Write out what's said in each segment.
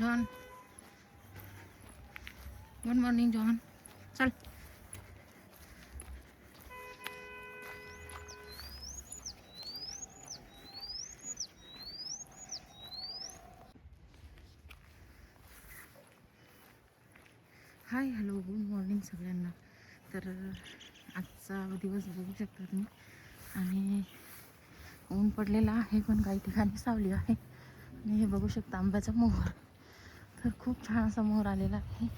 John good morning John चल हाय hello good morning सगळ्यांना. तर आजचा दिवस बघू शकता तुम्ही. आणि ऊन पडलेलं आहे पण काही ठिकाणी सावली आहे. आणि हे बघू शकता आंब्याचा मोहर. तर खूप छान समोर आलेला आहे.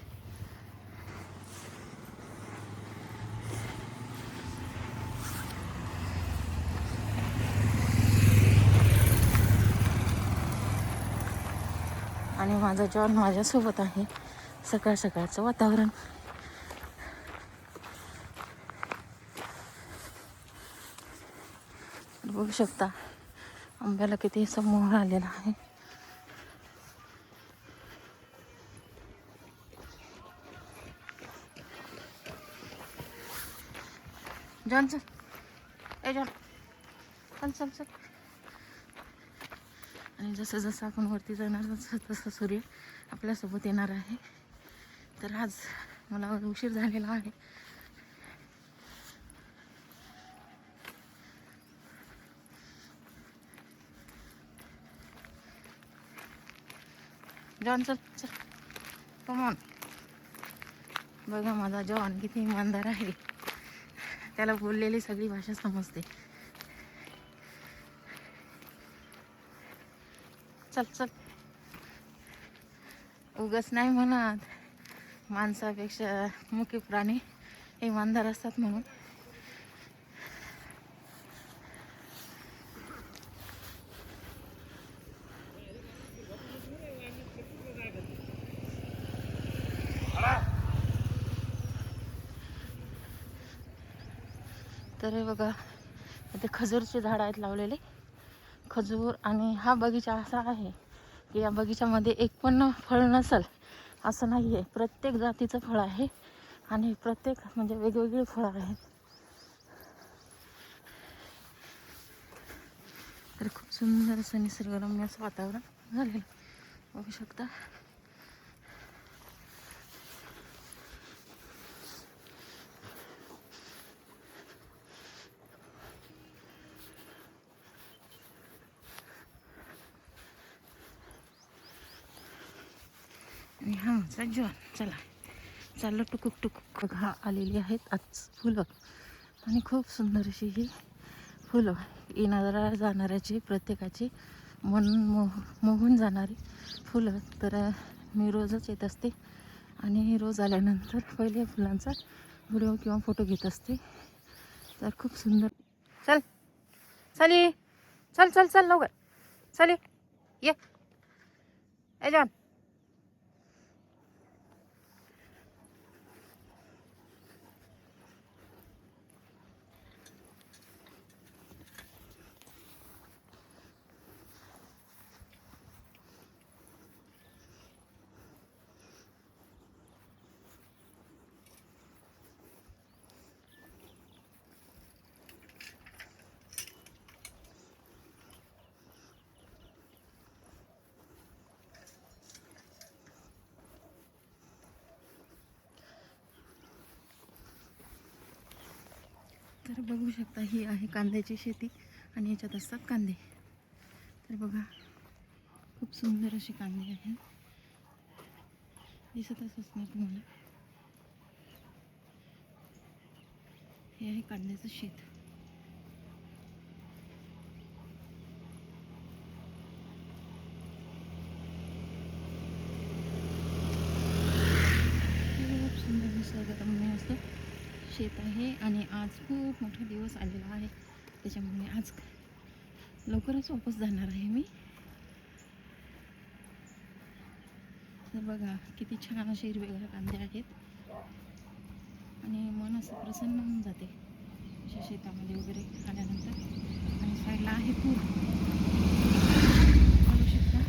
आणि माझा जॉन माझ्यासोबत आहे. सकाळ सकाळचं वातावरण. बघू शकता आंब्याला किती समोर आलेला आहे. जॉन चल ए जॉन चल चल चल आणि जसं जसं आपण वरती जाणार तसं तसं सूर्य आपल्यासोबत येणार आहे. तर आज मला उशीर झालेला आहे. जॉन चल चल कमॉन बघा माझा जॉन किती इमानदार आहे. त्याला बोललेली सगळी भाषा समजते. चल चल. उगच नाही म्हणत माणसापेक्षा मुख्य प्राणी इमानदार असतात म्हणून. तर हे बघा इथे खजूरचे झाड आहेत लावलेले. खजूर आणि हा बगीचा असा आहे की या बगीच्यामध्ये एक पण फळ नसल असं नाही आहे प्रत्येक जातीचं फळ आहे आणि प्रत्येक म्हणजे वेगवेगळी फळं आहेत. तर खूप सुंदर असं निसर्गरम्य असं वातावरण झालेलं बघू शकता. आणि जॉन चला. चाललं टुकुक टुकुक. बघा आलेली आहेत. आज फुलं. आणि खूप सुंदर अशी ही फुलं. येणाऱ्या जाणाऱ्याची प्रत्येकाची मन मोह मोहून जाणारी फुलं. तर मी रोजच येत असते. आणि रोज आल्यानंतर पहिले फुलांचा व्हिडिओ किंवा फोटो घेत असते. तर खूप सुंदर. चल. चली चल चल चल लवकर. चल ये. ये. ए जॉन. तर बघू शकता ही आहे कांद्याची शेती आणि याच्यात असतात कांदे. तर बघा खूप सुंदर असे कांदे आहेत. दिसतच असणार तुम्हाला? हे आहे कांद्याचं शेत खूप सुंदर निसर्गरम्य असं शेत आहे आणि आज खूप मोठा दिवस आलेला आहे. त्याच्यामुळे आज लवकरच वापस जाणार आहे मी. तर बघा किती छान असे हिरवेगार कांदे आहेत. आणि मन असं प्रसन्न होऊन जाते अशा शेतामध्ये वगैरे आल्यानंतर. आणि साईडला आहे पूर बघू शकता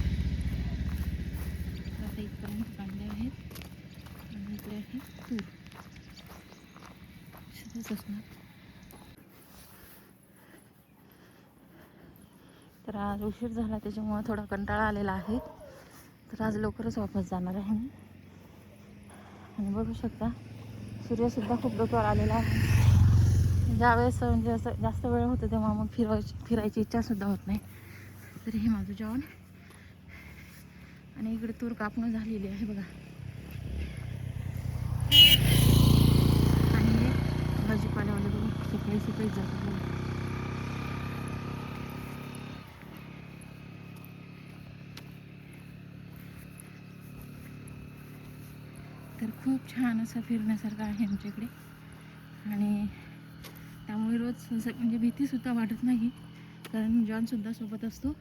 तर आता इथपर्यंत कांदे आहेत आणि इकडे आहे तूर शेतच असणार. तर आज उशीर झाला त्याच्यामुळं थोडा कंटाळा आलेला आहे. तर आज लवकरच वापस जाणार आहे मी. आणि बघू शकता सूर्यसुद्धा खूप डोक्यावर आलेला आहे. ज्यावेळेस म्हणजे असं जास्त वेळ होतो तेव्हा मग फिरवायची फिरायची इच्छासुद्धा होत नाही. तर हे माझं जेवण. आणि इकडे तूर कापणं झालेली आहे बघा आणि हे भाजीपाल्यावाले बघा सकाळी सकाळी जातात तर खूप छान असं फिरण्यासारखं आहे आमच्याकडे. आणि त्यामुळे रोज म्हणजे भीतीसुद्धा वाटत नाही कारण जॉनसुद्धा सोबत असतो.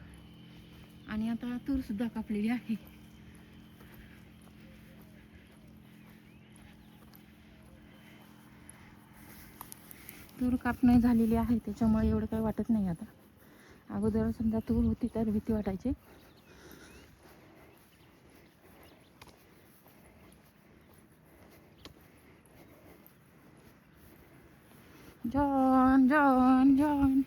आणि आता तूरसुद्धा कापलेली आहे. तूर कापणी झालेली आहे त्याच्यामुळे एवढं काही वाटत नाही आता. अगोदर समजा तूर होती तर भीती वाटायची. John John John.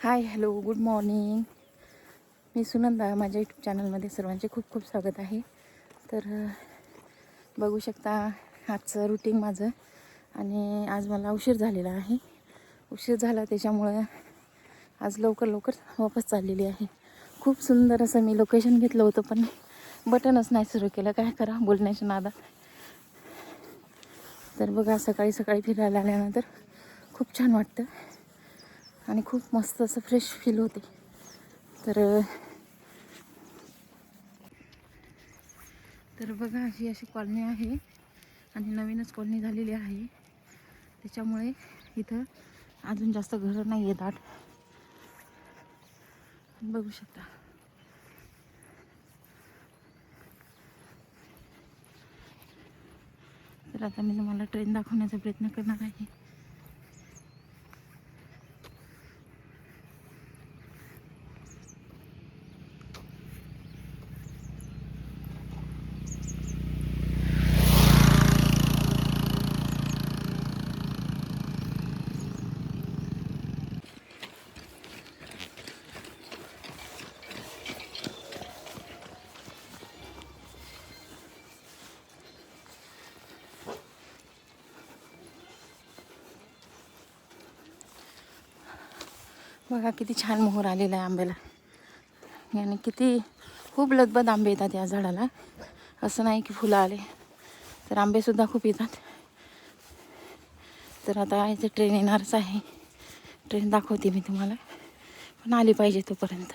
Hi hello good morning. मी सुनंदा माझ्या यूट्यूब चॅनलमध्ये सर्वांचे खूप खूप स्वागत आहे. तर बघू शकता आजचं रुटीन माझं. आणि आज मला उशीर झालेला आहे. उशीर झाला त्याच्यामुळं आज लवकर लवकर वापस चाललेली आहे. खूप सुंदर असं मी लोकेशन घेतलं होतं पण बटनच नाही सुरू केलं. काय करा बोलण्याच्या नादात. तर बघा सकाळी सकाळी फिरायला आल्यानंतर खूप छान वाटतं. आणि खूप मस्त असं फ्रेश फील होते. तर तर बघा ही अशी कॉलनी आहे. आणि नवीनच कॉलनी झालेली आहे. त्याच्यामुळे इथं अजून जास्त घरं नाही आहेत दाट बघू शकता. तर आता मी तुम्हाला ट्रेन दाखवण्याचा प्रयत्न करणार आहे. बघा किती छान मोहर आलेला आहे आंब्याला. आणि किती खूप लगबद आंबे येतात या झाडाला. असं नाही की फुलं आले. तर आंबेसुद्धा खूप येतात. तर आता इथे ट्रेन येणारच आहे. ट्रेन दाखवते मी तुम्हाला. पण आली पाहिजे तोपर्यंत.